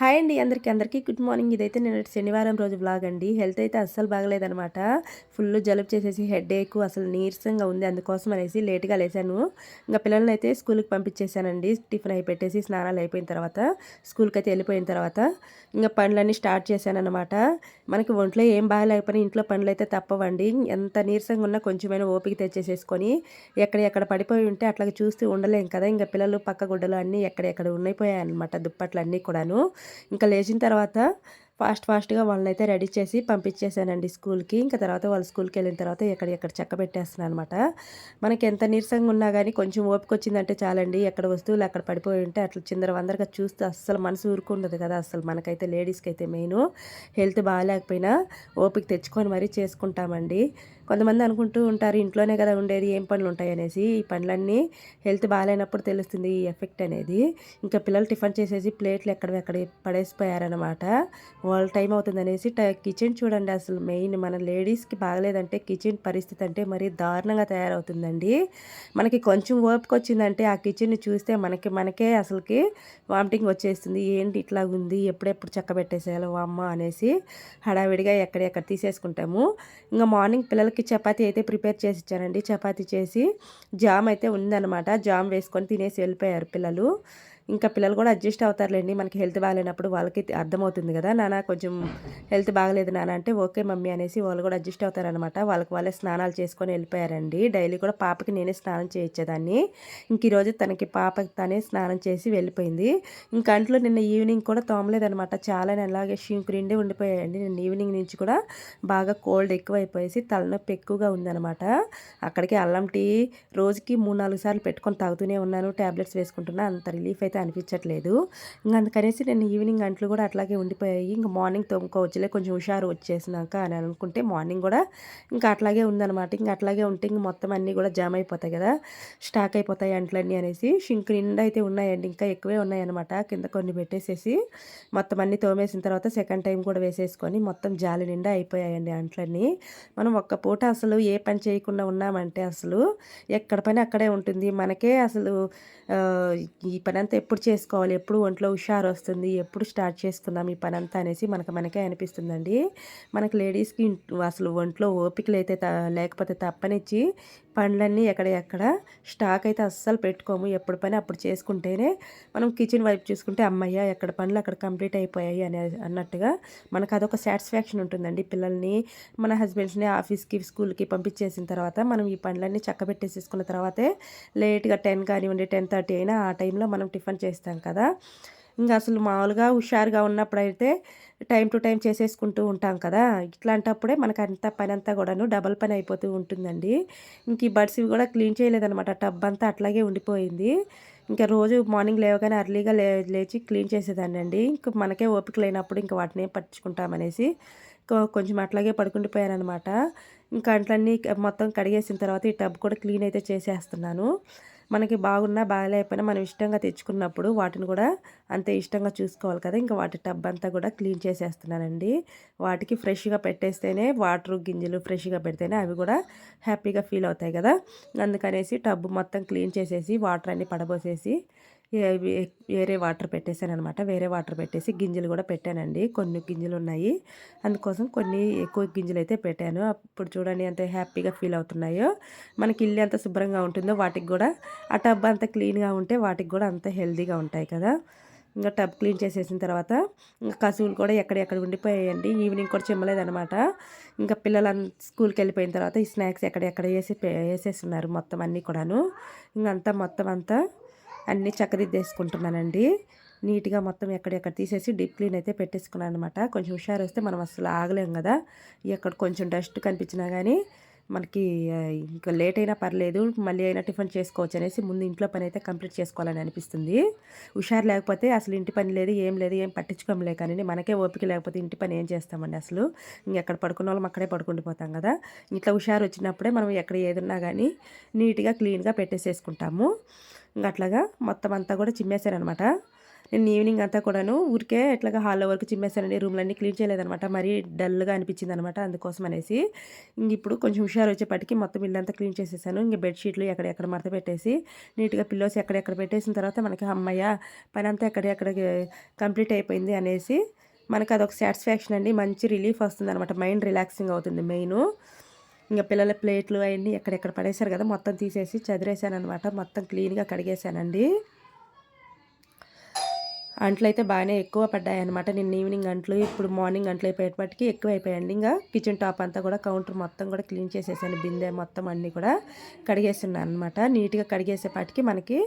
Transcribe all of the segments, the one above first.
Hi అండి అందరికీ అందరికీ గుడ్ మార్నింగ్. ఇదైతే నేను శనివారం రోజు బ్లాగ్ అండి. హెల్త్ అయితే అస్సలు బాగలేదనమాట ఫుల్ జలుబు చేసేసి హెడ్ ఏక్ అసలు నీరసంగా ఉంది. అందుకోసం అనేసి లేట్గా లేసాను. ఇంకా పిల్లల్ని అయితే స్కూల్కి పంపించేశానండి టిఫిన్ అయి పెట్టేసి స్నానాలు అయిపోయిన తర్వాత స్కూల్కి అయితే వెళ్ళిపోయిన తర్వాత ఇంకా పనులన్నీ స్టార్ట్ చేశానమాట మనకి ఒంట్లో ఏం బాగాలేకపోయినా ఇంట్లో పనులు అయితే తప్పవండి. ఎంత నీరసంగా ఉన్నా కొంచెమైనా ఓపిక తెచ్చేసేసుకొని ఎక్కడ ఎక్కడ పడిపోయి ఉంటే అట్లా చూస్తూ ఉండలేం కదా. ఇంకా పిల్లలు పక్క గుడ్డలు అన్నీ ఎక్కడెక్కడ ఉన్నైపోయాయి అనమాట దుప్పట్లు అన్నీ కూడాను. ఇంకా లేచిన తర్వాత ఫాస్ట్ ఫాస్ట్గా వాళ్ళని అయితే రెడీ చేసి పంపించేశానండి స్కూల్కి. ఇంకా తర్వాత వాళ్ళు స్కూల్కి వెళ్ళిన తర్వాత ఎక్కడెక్కడ చెక్క పెట్టేస్తున్నాను అనమాట మనకి ఎంత నీరసంగా ఉన్నా కానీ కొంచెం ఓపిక వచ్చిందంటే చాలండి. ఎక్కడ వస్తువులు అక్కడ పడిపోయి ఉంటే అట్లా చిందర వందరగా చూస్తే అస్సలు మనసు ఊరుకుండదు కదా అసలు మనకైతే లేడీస్కి అయితే మెయిన్. హెల్త్ బాగాలేకపోయినా ఓపిక తెచ్చుకొని మరీ చేసుకుంటామండి. కొంతమంది అనుకుంటూ ఉంటారు ఇంట్లోనే కదా ఉండేది ఏం పనులు ఉంటాయి? అనేసి. ఈ పనులన్నీ హెల్త్ బాగాలేనప్పుడు తెలుస్తుంది ఈ ఎఫెక్ట్ అనేది. ఇంకా పిల్లలు టిఫిన్ చేసేసి ప్లేట్లు ఎక్కడ పడేసిపోయారనమాట వాళ్ళ టైం అవుతుంది అనేసి కిచెన్ చూడండి అసలు మెయిన్. మన లేడీస్కి బాగలేదంటే కిచెన్ పరిస్థితి అంటే మరీ దారుణంగా తయారవుతుందండి. మనకి కొంచెం ఓపిక వచ్చిందంటే ఆ కిచెన్ని చూస్తే మనకి మనకే అసలుకి వామిటింగ్ వచ్చేస్తుంది. ఏంటి ఇట్లా ఉంది? ఎప్పుడెప్పుడు చక్క పెట్టేసేయాలి? అమ్మ అనేసి హడావిడిగా ఎక్కడెక్కడ తీసేసుకుంటాము. ఇంకా మార్నింగ్ పిల్లలకి చపాతీ అయితే ప్రిపేర్ చేసి ఇచ్చానండి. చపాతీ చేసి జామ్ అయితే ఉందన్నమాట. జామ్ వేసుకొని తినేసి వెళ్ళిపోయారు పిల్లలు. ఇంకా పిల్లలు కూడా అడ్జస్ట్ అవుతారులేండి. మనకి హెల్త్ బాగాలేనప్పుడు వాళ్ళకి అర్థమవుతుంది కదా. నాన్న కొంచెం హెల్త్ బాగలేదు నాన్న అంటే ఓకే మమ్మీ అనేసి వాళ్ళు కూడా అడ్జస్ట్ అవుతారనమాట. వాళ్ళకి వాళ్ళే స్నానాలు చేసుకొని వెళ్ళిపోయారండి. డైలీ కూడా పాపకి నేనే స్నానం చేయించేదాన్ని. ఇంక ఈరోజు తనకి పాపకి తనే స్నానం చేసి వెళ్ళిపోయింది. ఇంకా అంట్లో నిన్న ఈవినింగ్ కూడా తోమలేదనమాట. చాలా అలాగే షింకురిండే ఉండిపోయాయండి. నిన్న ఈవినింగ్ నుంచి కూడా బాగా కోల్డ్ ఎక్కువైపోయేసి తలనొప్పి ఎక్కువగా ఉందనమాట. అక్కడికి అల్లం టీ రోజుకి మూడు నాలుగు సార్లు పెట్టుకొని తాగుతూనే ఉన్నాను. ట్యాబ్లెట్స్ వేసుకుంటున్నా. అంత రిలీఫ్ అయితే అనిపించట్లేదు. ఇంకా అందుకనేసి నేను ఈవినింగ్ అంట్లు కూడా అట్లాగే ఉండిపోయాయి. ఇంకా మార్నింగ్ తోముకోవచ్చులే కొంచెం హుషారు వచ్చేసినాక అని అనుకుంటే మార్నింగ్ కూడా ఇంకా అట్లాగే ఉందన్నమాట. ఇంకా అట్లాగే ఉంటే ఇంక మొత్తం అన్నీ కూడా జామ్ అయిపోతాయి కదా స్టాక్ అయిపోతాయి అంట్లన్నీ అనేసి. షింక్ నిండా అయితే ఉన్నాయండి ఇంకా ఎక్కువే ఉన్నాయన్నమాట. కింద కొన్ని పెట్టేసేసి మొత్తం అన్నీ తోమేసిన తర్వాత సెకండ్ టైం కూడా వేసేసుకొని మొత్తం జాలి నిండా అయిపోయాయండి అంట్లన్నీ. మనం ఒక్క పూట అసలు ఏ పని చేయకుండా ఉన్నామంటే అసలు ఎక్కడ పని అక్కడే ఉంటుంది. మనకే అసలు ఈ పని అంతా ఎప్పుడు చేసుకోవాలి? ఎప్పుడు ఒంట్లో హుషారు వస్తుంది? ఎప్పుడు స్టార్ట్ చేసుకుందాం? ఈ పని అంతా అనేసి మనకు మనకే అనిపిస్తుందండి. మనకు లేడీస్కి అసలు ఒంట్లో ఓపికలు అయితే లేకపోతే తప్పనిచ్చి పండ్లన్నీ ఎక్కడ ఎక్కడ స్టాక్ అయితే అస్సలు పెట్టుకోము. ఎప్పుడు పని అప్పుడు చేసుకుంటేనే మనం కిచెన్ వైపు చూసుకుంటే అమ్మయ్య ఎక్కడ పనులు అక్కడ కంప్లీట్ అయిపోయాయి అనే అన్నట్టుగా మనకు అదొక సాటిస్ఫాక్షన్ ఉంటుందండి. పిల్లల్ని మన హస్బెండ్స్ని ఆఫీస్కి స్కూల్కి పంపించేసిన తర్వాత మనం ఈ పనులన్నీ చక్కబెట్టేసేసుకున్న తర్వాతే లేట్గా టెన్ కానివ్వండి టెన్ థర్టీ అయినా ఆ టైంలో మనం టిఫిన్ చేస్తాం కదా. ఇంకా అసలు మామూలుగా హుషారుగా ఉన్నప్పుడైతే టైం టు టైం చేసేసుకుంటూ ఉంటాం కదా. ఇట్లాంటప్పుడే మనకు అంత పని అంతా కూడాను డబల్ పని అయిపోతూ ఉంటుందండి. ఇంక ఈ బడ్స్ కూడా క్లీన్ చేయలేదనమాట టబ్ అంతా అట్లాగే ఉండిపోయింది. ఇంకా రోజు మార్నింగ్ లేవగానే అర్లీగా లే లేచి క్లీన్ చేసేదాన్ని అండి ఇంక మనకే ఓపిక లేనప్పుడు ఇంకా వాటిని పట్టించుకుంటామనేసి కొంచెం అట్లాగే పడుకుండిపోయానమాట ఇంకా అంట్లన్నీ మొత్తం కడిగేసిన తర్వాత ఈ టబ్ కూడా క్లీన్ అయితే చేసేస్తున్నాను. మనకి బాగున్నా బాగాలేకపోయినా మనం ఇష్టంగా తెచ్చుకున్నప్పుడు వాటిని కూడా అంతే ఇష్టంగా చూసుకోవాలి కదా. ఇంకా వాటి టబ్ అంతా కూడా క్లీన్ చేసేస్తున్నానండి. వాటికి ఫ్రెష్గా పెట్టేస్తేనే వాటర్ గింజలు ఫ్రెష్గా పెడితేనే అవి కూడా హ్యాపీగా ఫీల్ అవుతాయి కదా. అందుకనేసి టబ్ మొత్తం క్లీన్ చేసేసి వాటర్ అన్నీ పడబోసేసి వేరే వాటర్ పెట్టేశాను అనమాట వేరే వాటర్ పెట్టేసి గింజలు కూడా పెట్టానండి. కొన్ని గింజలు ఉన్నాయి అందుకోసం కొన్ని ఎక్కువ గింజలు అయితే పెట్టాను. అప్పుడు చూడండి ఎంత హ్యాపీగా ఫీల్ అవుతున్నాయో. మనకి ఇల్లు ఎంత శుభ్రంగా ఉంటుందో వాటికి కూడా. ఆ టబ్ అంత క్లీన్గా ఉంటే వాటికి కూడా అంత హెల్దీగా ఉంటాయి కదా. ఇంకా టబ్ క్లీన్ చేసేసిన తర్వాత ఇంకా కసువులు కూడా ఎక్కడెక్కడ ఉండిపోయాయండి. ఈవినింగ్ కూడా చిమ్మలేదనమాట ఇంకా పిల్లలు స్కూల్కి వెళ్ళిపోయిన తర్వాత ఈ స్నాక్స్ ఎక్కడెక్కడ వేసి వేసేస్తున్నారు మొత్తం అన్నీ కూడాను. ఇంకంతా మొత్తం అంతా అన్నీ చక్కదిద్దేసుకుంటున్నానండి. నీట్గా మొత్తం ఎక్కడెక్కడ తీసేసి డీప్ క్లీన్ అయితే పెట్టేసుకున్నాను అనమాట కొంచెం హుషారు వస్తే మనం అసలు ఆగలేం కదా. ఎక్కడ కొంచెం డస్ట్ కనిపించినా కానీ మనకి ఇంకా లేట్ అయినా పర్లేదు మళ్ళీ అయినా టిఫిన్ చేసుకోవచ్చు అనేసి ముందు ఇంట్లో పని అయితే కంప్లీట్ చేసుకోవాలని అనిపిస్తుంది. హుషారు లేకపోతే అసలు ఇంటి పని లేదు ఏం లేదు ఏం పట్టించుకోమలే కానీ మనకే ఓపిక లేకపోతే ఇంటి పని ఏం చేస్తామండి అసలు. ఇంకెక్కడ పడుకున్న వాళ్ళం అక్కడే పడుకుండిపోతాం కదా. ఇట్లా హుషారు వచ్చినప్పుడే మనం ఎక్కడ ఏదున్నా కానీ నీట్గా క్లీన్గా పెట్టేసేసుకుంటాము. ఇంకా అట్లాగా మొత్తం అంతా కూడా చిమ్మేశారనమాట. నేను ఈవినింగ్ అంతా కూడాను ఊరికే ఇట్లాగా హాల్లో వరకు చిమ్మేశానండి. రూమ్లన్నీ క్లీన్ చేయలేదనమాట. మరీ డల్గా అనిపించింది అనమాట అందుకోసం అనేసి. ఇంక ఇప్పుడు కొంచెం హుషారు వచ్చేపటికి మొత్తం ఇల్లంతా క్లీన్ చేసేసాను. ఇంక బెడ్షీట్లు ఎక్కడెక్కడ మడత పెట్టేసి నీట్గా పిల్లోస్ ఎక్కడెక్కడ పెట్టేసిన తర్వాత మనకి అమ్మయ్య పని అంతా ఎక్కడెక్కడ కంప్లీట్ అయిపోయింది అనేసి మనకు అదొక సాటిస్ఫాక్షన్ అండి. మంచి రిలీఫ్ వస్తుంది అనమాట మైండ్ రిలాక్సింగ్ అవుతుంది మెయిన్. ఇంకా పిల్లల ప్లేట్లు అవన్నీ ఎక్కడెక్కడ పడేశారు కదా మొత్తం తీసేసి చదిరేసాను అనమాట మొత్తం క్లీన్గా కడిగేశానండి. అంట్లు అయితే బాగానే ఎక్కువ పడ్డాయి అనమాట నిన్న ఈవినింగ్ అంట్లు ఇప్పుడు మార్నింగ్ అంట్లు అయిపోయేటప్పటికి ఎక్కువ అయిపోయాయండి ఇంకా కిచెన్ టాప్ అంతా కూడా కౌంటర్ మొత్తం కూడా క్లీన్ చేసేసాను బిందె మొత్తం అన్నీ కూడా కడిగేస్తున్నాను అనమాట నీట్గా కడిగేసేపాటికి మనకి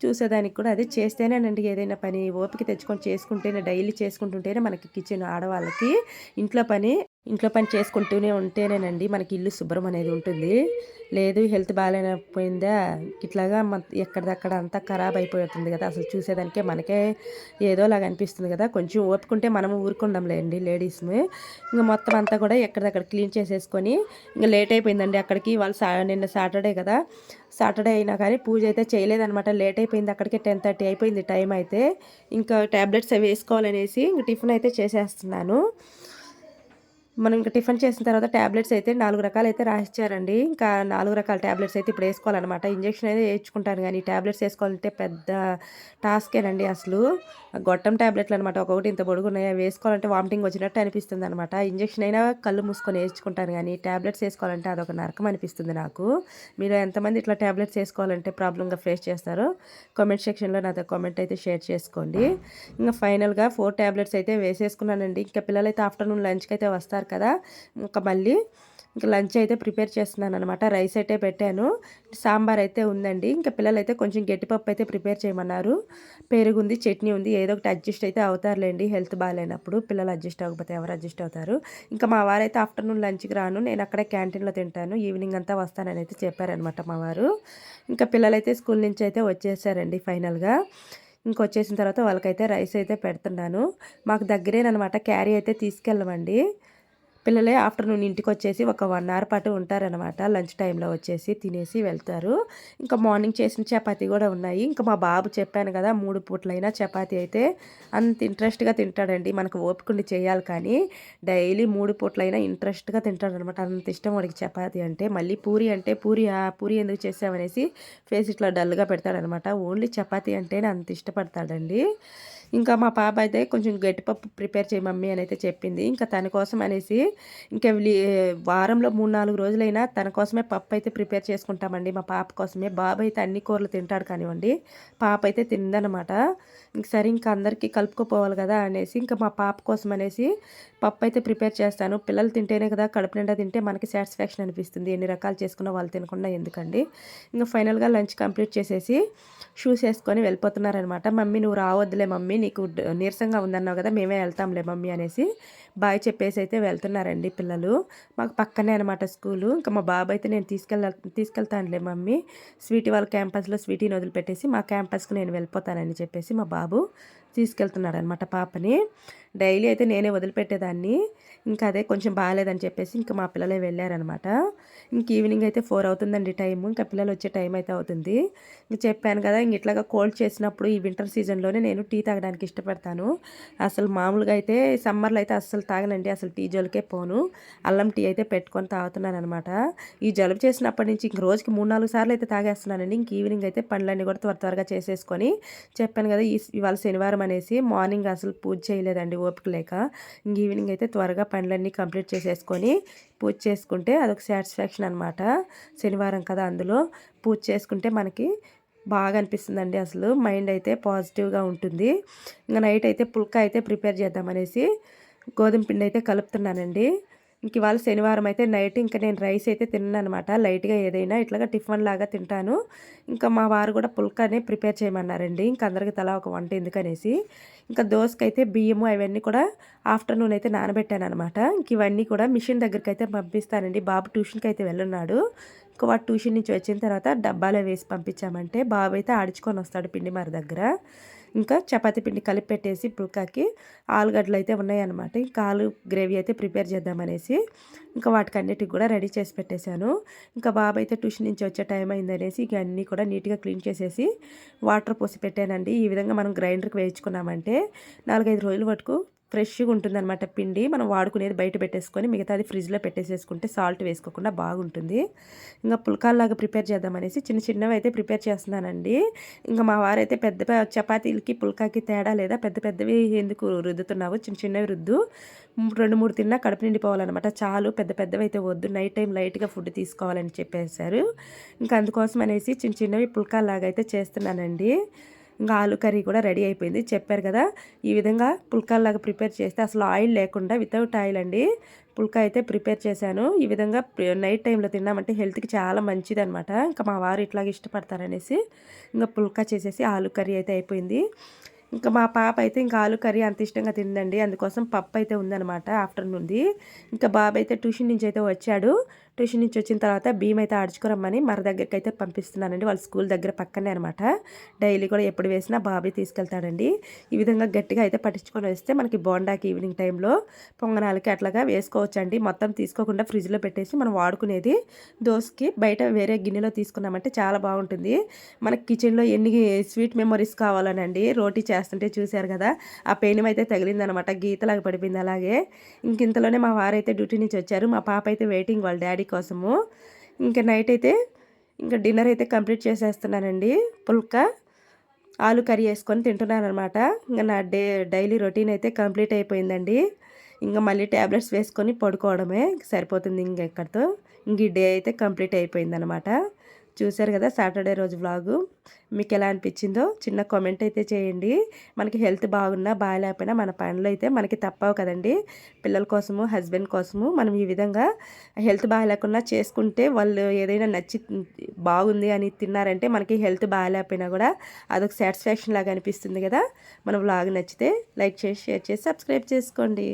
చూసేదానికి కూడా అదే చేస్తేనేనండి ఏదైనా పని ఓపిక తెచ్చుకొని చేసుకుంటేనే డైలీ చేసుకుంటుంటేనే మనకి కిచెన్ ఆడవాళ్ళకి ఇంట్లో పని ఇంట్లో పని చేసుకుంటూనే ఉంటేనేనండి మనకి ఇల్లు శుభ్రం అనేది ఉంటుంది. లేదు హెల్త్ బాగాలేకపోయిందా? ఇట్లాగా ఎక్కడిదక్కడ అంతా ఖరాబ్ అయిపోతుంది కదా. అసలు చూసేదానికే మనకే ఏదోలాగా అనిపిస్తుంది కదా. కొంచెం ఓపుకుంటే మనం ఊరుకుండంలేండి లేడీస్ని. ఇంకా మొత్తం అంతా కూడా ఎక్కడిదక్కడ క్లీన్ చేసేసుకొని ఇంకా లేట్ అయిపోయిందండి అక్కడికి. వాళ్ళు సా నిన్న సాటర్డే కదా. సాటర్డే అయినా కానీ పూజ అయితే చేయలేదనమాట లేట్ అయిపోయింది అయిపోయింది. అక్కడికే టెన్ థర్టీ అయిపోయింది టైం అయితే. ఇంకా ట్యాబ్లెట్స్ అవి వేసుకోవాలనేసి ఇంక టిఫిన్ అయితే చేసేస్తున్నాను. మనం ఇంకా టిఫిన్ చేసిన తర్వాత ట్యాబ్లెట్స్ అయితే నాలుగు రకాలు అయితే రాసిచ్చారండి. ఇంకా నాలుగు రకాల ట్యాబ్లెట్స్ అయితే ఇప్పుడు వేసుకోవాలన్నమాట. ఇంజక్షన్ అయితే వేయించుకుంటాను కానీ ట్యాబ్లెట్స్ వేసుకోవాలంటే పెద్ద టాస్కేనండి అసలు. గొట్టం ట్యాబ్లెట్లు అనమాట ఒక్కొక్కటి ఇంత పొడుగున్నాయి వేసుకోవాలంటే వామిటింగ్ వచ్చినట్టు అనిపిస్తుంది అనమాట ఇంజక్షన్ అయినా కళ్ళు మూసుకొని వేయించుకుంటాను కానీ ట్యాబ్లెట్స్ వేసుకోవాలంటే అదొక నరకం అనిపిస్తుంది నాకు. మీరు ఎంతమంది ఇట్లా ట్యాబ్లెట్స్ వేసుకోవాలంటే ప్రాబ్లంగా ఫేస్ చేస్తారో కామెంట్ సెక్షన్లో నాతో కామెంట్ అయితే షేర్ చేసుకోండి. ఇంకా ఫైనల్గా ఫోర్ ట్యాబ్లెట్స్ అయితే వేసేసుకున్నానండి. ఇంకా పిల్లలైతే ఆఫ్టర్నూన్ లంచ్కి అయితే వస్తారు కదా. ఇంకా మళ్ళీ ఇంకా లంచ్ అయితే ప్రిపేర్ చేస్తున్నాను అనమాట రైస్ అయితే పెట్టాను. సాంబార్ అయితే ఉందండి. ఇంకా పిల్లలు అయితే కొంచెం గట్టిపప్పు అయితే ప్రిపేర్ చేయమన్నారు. పెరుగు ఉంది చట్నీ ఉంది ఏదో ఒకటి అడ్జస్ట్ అయితే అవుతారులేండి. హెల్త్ బాగాలేనప్పుడు పిల్లలు అడ్జస్ట్ అవ్వకపోతే ఎవరు అడ్జస్ట్ అవుతారు. ఇంకా మా వారైతే ఆఫ్టర్నూన్ లంచ్కి రాను. నేను అక్కడే క్యాంటీన్లో తింటాను. ఈవినింగ్ అంతా వస్తానని అయితే చెప్పారనమాట మా వారు. ఇంకా పిల్లలైతే స్కూల్ నుంచి అయితే వచ్చేసారండి ఫైనల్గా. ఇంకొచ్చేసిన తర్వాత వాళ్ళకైతే రైస్ అయితే పెడుతున్నాను. మాకు దగ్గరేనమాట క్యారీ అయితే తీసుకెళ్ళమండి. పిల్లలే ఆఫ్టర్నూన్ ఇంటికి వచ్చేసి ఒక వన్ అవర్ పాటు ఉంటారనమాట లంచ్ టైంలో వచ్చేసి తినేసి వెళ్తారు. ఇంకా మార్నింగ్ చేసిన చపాతి కూడా ఉన్నాయి. ఇంకా మా బాబు చెప్పాను కదా మూడు పూట్లైనా చపాతి అయితే అంత ఇంట్రెస్ట్గా తింటాడండి. మనకు ఓపికండి చేయాలి కానీ డైలీ మూడు పూట్లైనా ఇంట్రెస్ట్గా తింటాడనమాట అంత ఇష్టం వాడికి చపాతి అంటే. మళ్ళీ పూరి అంటే పూరి పూరి ఎందుకు చేసామనేసి ఫేస్ ఇట్లా డల్గా పెడతాడనమాట ఓన్లీ చపాతి అంటేనే అంత ఇష్టపడతాడండి. ఇంకా మా పాప అయితే కొంచెం గట్టిపప్పు ప్రిపేర్ చేయి మమ్మీ అని అయితే చెప్పింది. ఇంకా తన కోసం అనేసి ఇంకా వారంలో మూడు నాలుగు రోజులైనా తన కోసమే పప్పు అయితే ప్రిపేర్ చేసుకుంటామండి. మా పాప కోసమే. బాబు అయితే అన్ని కూరలు తింటాడు కానివ్వండి. పాప అయితే తిందనమాట సరే ఇంకా అందరికీ కలుపుకోపోవాలి కదా అనేసి ఇంకా మా పాప కోసం అనేసి పప్పు అయితే ప్రిపేర్ చేస్తాను. పిల్లలు తింటేనే కదా కడుపు నిండా తింటే మనకి సాటిస్ఫాక్షన్ అనిపిస్తుంది. ఎన్ని రకాలు చేసుకున్నా వాళ్ళు తినకుండా ఎందుకండి? ఇంకా ఫైనల్గా లంచ్ కంప్లీట్ చేసేసి షూస్ వేసుకొని వెళ్ళిపోతున్నారనమాట. మమ్మీ నువ్వు రావద్దులే మమ్మీ నీకు నీరసంగా ఉందన్నావు కదా మేమే వెళ్తాంలే మమ్మీ అనేసి బాయ్ చెప్పేసి అయితే వెళ్తున్నారండి పిల్లలు. మాకు పక్కనే అనమాట స్కూలు. ఇంకా మా బాబు అయితే నేను తీసుకెళ్ళ తీసుకెళ్తానులే మమ్మీ. స్వీటీ వాళ్ళ క్యాంపస్లో స్వీటీని వదిలిపెట్టేసి మా క్యాంపస్కి నేను వెళ్ళిపోతానని చెప్పేసి మా బాబు తీసుకెళ్తున్నాడనమాట పాపని. డైలీ అయితే నేనే వదిలిపెట్టేదాన్ని. ఇంకా అదే కొంచెం బాగాలేదని చెప్పేసి ఇంకా మా పిల్లలే వెళ్ళారనమాట. ఇంక ఈవినింగ్ అయితే ఫోర్ అవుతుందండి టైం ఇంకా పిల్లలు వచ్చే టైం అయితే అవుతుంది. ఇంక చెప్పాను కదా ఇంక ఇట్లాగా కోల్డ్ చేసినప్పుడు ఈ వింటర్ సీజన్లోనే నేను టీ తాగడానికి ఇష్టపడతాను. అసలు మామూలుగా అయితే సమ్మర్లో అయితే అస్సలు తాగనండి. అసలు టీ జోలికే పోను. అల్లం టీ అయితే పెట్టుకొని తాగుతున్నాను అనమాట ఈ జలుబు చేసినప్పటి నుంచి ఇంక రోజుకి మూడు నాలుగు సార్లు అయితే తాగేస్తున్నానండి. ఇంక ఈవినింగ్ అయితే పనులన్నీ కూడా త్వర త్వరగా చేసేసుకొని చెప్పాను కదా ఈ ఇవాళ శనివారం అనేసి మార్నింగ్ అసలు పూజ చేయలేదండి ఓపిక లేక. ఇంక ఈవినింగ్ అయితే త్వరగా పనులన్నీ కంప్లీట్ చేసేసుకొని పూజ చేసుకుంటే అదొక సాటిస్ఫాక్షన్ అనమాట శనివారం కదా అందులో. పూజ చేసుకుంటే మనకి బాగా అనిపిస్తుందండి అసలు. మైండ్ అయితే పాజిటివ్గా ఉంటుంది. ఇంకా నైట్ అయితే పుల్క అయితే ప్రిపేర్ చేద్దామనేసి గోధుమ పిండి అయితే కలుపుతున్నానండి. ఇంక ఇవాళ శనివారం అయితే నైట్ ఇంకా నేను రైస్ అయితే తిన్నాను అనమాట లైట్గా ఏదైనా ఇట్లాగా టిఫిన్ లాగా తింటాను. ఇంకా మా వారు కూడా పుల్కానే ప్రిపేర్ చేయమన్నారండి. ఇంకా అందరికి తలా ఒక వంట ఎందుకనేసి. ఇంకా దోసకైతే బియ్యము అవన్నీ కూడా ఆఫ్టర్నూన్ అయితే నానబెట్టాను అనమాట ఇంక ఇవన్నీ కూడా మిషన్ దగ్గరికి అయితే పంపిస్తానండి. బాబు ట్యూషన్కి అయితే వెళ్ళున్నాడు. ఇంకా వాడు ట్యూషన్ నుంచి వచ్చిన తర్వాత డబ్బాలో వేసి పంపించామంటే బాబు అయితే ఆడుచుకొని వస్తాడు పిండి మరి దగ్గర. ఇంకా చపాతీ పిండి కలిపి పెట్టేసి పుల్కాకి ఆలుగడ్డలు అయితే ఉన్నాయన్నమాట. ఇంకా ఆలు గ్రేవీ అయితే ప్రిపేర్ చేద్దామనేసి ఇంకా వాటికన్నిటికి కూడా రెడీ చేసి పెట్టేశాను. ఇంకా బాబు అయితే ట్యూషన్ నుంచి వచ్చే టైం అయిందనేసి ఇక అన్నీ కూడా నీట్గా క్లీన్ చేసేసి వాటర్ పోసి పెట్టానండి. ఈ విధంగా మనం గ్రైండర్కి వేయించుకున్నామంటే నాలుగైదు రోజుల వరకు ఫ్రెష్గా ఉంటుందన్నమాట పిండి. మనం వాడుకునేది బయట పెట్టేసుకొని మిగతాది ఫ్రిడ్జ్లో పెట్టేసేసుకుంటే సాల్ట్ వేసుకోకుండా బాగుంటుంది. ఇంకా పుల్కాల్లాగా ప్రిపేర్ చేద్దామనేసి చిన్న చిన్నవి అయితే ప్రిపేర్ చేస్తున్నానండి. ఇంకా మా వారైతే పెద్ద చపాతీలకి పుల్కాకి తేడా లేదా పెద్ద పెద్దవి ఎందుకు రుద్దుతున్నావు చిన్న చిన్నవి రుద్దు. రెండు మూడు తిన్నా కడుపు నిండిపోవాలన్నమాట. చాలు పెద్ద పెద్దవి అయితే వద్దు. నైట్ టైం లైట్గా ఫుడ్ తీసుకోవాలని చెప్పేశారు. ఇంకా అందుకోసం అనేసి చిన్న చిన్నవి పుల్కాల్లాగా అయితే చేస్తున్నానండి. ఇంకా ఆలు కర్రీ కూడా రెడీ అయిపోయింది. చెప్పారు కదా ఈ విధంగా పుల్కాల్లాగా ప్రిపేర్ చేస్తే అసలు ఆయిల్ లేకుండా వితౌట్ ఆయిల్ అండి. పుల్కా అయితే ప్రిపేర్ చేశాను. ఈ విధంగా నైట్ టైంలో తిన్నామంటే హెల్త్కి చాలా మంచిది అనమాట ఇంకా మా వారు ఇట్లాగే ఇష్టపడతారనేసి ఇంకా పుల్కా చేసేసి ఆలు కర్రీ అయితే అయిపోయింది. ఇంకా మా పాప అయితే ఇంకా ఆలు కర్రీ అంత ఇష్టంగా తిందండి. అందుకోసం పప్పు అయితే ఉందన్నమాట ఆఫ్టర్నూన్ది. ఇంకా బాబు అయితే ట్యూషన్ నుంచి అయితే వచ్చాడు. ట్యూషన్ నుంచి వచ్చిన తర్వాత భీమ్ అయితే ఆడుచుకోరమ్మని మర దగ్గరికి అయితే పంపిస్తున్నానండి. వాళ్ళ స్కూల్ దగ్గర పక్కనే అనమాట డైలీ కూడా ఎప్పుడు వేసినా బాబీ తీసుకెళ్తాడండి. ఈ విధంగా గట్టిగా అయితే పట్టించుకొని వేస్తే మనకి బోండాకి ఈవినింగ్ టైంలో పొంగనాలకి అట్లాగా వేసుకోవచ్చండి. మొత్తం తీసుకోకుండా ఫ్రిడ్జ్లో పెట్టేసి మనం వాడుకునేది దోశకి. బయట వేరే గిన్నెలో తీసుకున్నామంటే చాలా బాగుంటుంది. మనకి కిచెన్లో ఎన్ని స్వీట్ మెమరీస్ కావాలనండి. రోటీ చేస్తుంటే చూశారు కదా ఆ పెయిన్ అయితే తగిలిందనమాట గీతలాగా పడిపోయింది అలాగే. ఇంక ఇంతలోనే మా వారైతే డ్యూటీ నుంచి వచ్చారు. మా పాప అయితే వెయిటింగ్ వాళ్ళ డాడీ కోసము. ఇంకా నైట్ అయితే ఇంకా డిన్నర్ అయితే కంప్లీట్ చేసేస్తున్నానండి. పుల్కా ఆలు కర్రీ వేసుకొని తింటున్నాను అనమాట ఇంకా నా డే డైలీ రొటీన్ అయితే కంప్లీట్ అయిపోయిందండి. ఇంకా మళ్ళీ ట్యాబ్లెట్స్ వేసుకొని పడుకోవడమే సరిపోతుంది ఇంకెక్కడితో ఇంక ఈ డే అయితే కంప్లీట్ అయిపోయిందనమాట చూశారు కదా సాటర్డే రోజు వ్లాగు. మీకు ఎలా అనిపించిందో చిన్న కామెంట్ అయితే చేయండి. మనకి హెల్త్ బాగున్నా బాగాలేకపోయినా మన పనులు అయితే మనకి తప్పవు కదండి. పిల్లల కోసము హస్బెండ్ కోసము మనం ఈ విధంగా హెల్త్ బాగాలేకుండా చేసుకుంటే వాళ్ళు ఏదైనా నచ్చి బాగుంది అని తిన్నారంటే మనకి హెల్త్ బాగాలేకపోయినా కూడా అదొక సాటిస్ఫాక్షన్ లాగా అనిపిస్తుంది కదా. మన వ్లాగ్ నచ్చితే లైక్ చేసి షేర్ చేసి సబ్స్క్రైబ్ చేసుకోండి.